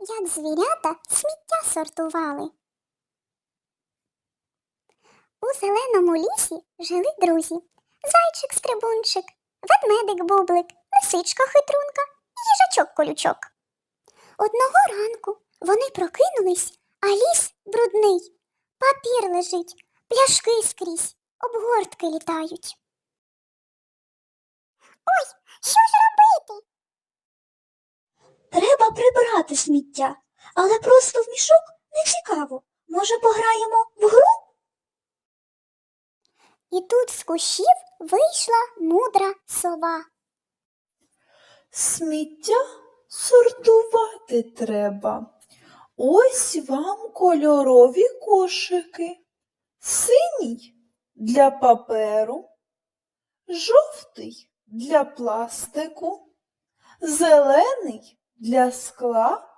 як звірята сміття сортували. У зеленому лісі жили друзі зайчик стрибунчик, ведмедик бублик, лисичка хитрунка їжачок колючок. Одного ранку вони прокинулись, а ліс брудний. Папір лежить, пляшки скрізь, обгортки літають. Ой, що ж робити? Треба прибирати сміття, але просто в мішок не цікаво. Може, пограємо в гру? І тут з кущів вийшла мудра сова. Сміття сортувати треба. Ось вам кольорові кошики. Синій для паперу, жовтий для пластику, зелений для скла,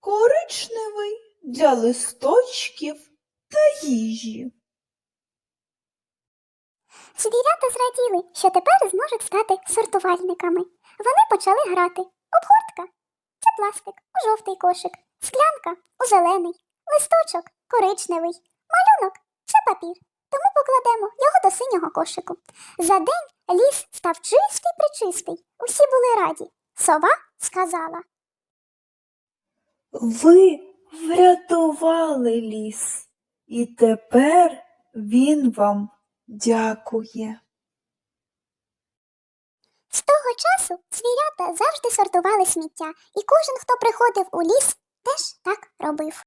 коричневий для листочків та їжі. Звірята зраділи, що тепер зможуть стати сортувальниками. Вони почали грати. Обгортка це пластик у жовтий кошик, склянка у зелений, листочок коричневий, малюнок це папір. Тому покладемо його до синього кошику. За день ліс став чистий причистий. Усі були раді. Сова сказала. Ви врятували ліс, і тепер він вам дякує. З того часу звірята завжди сортували сміття, і кожен, хто приходив у ліс, теж так робив.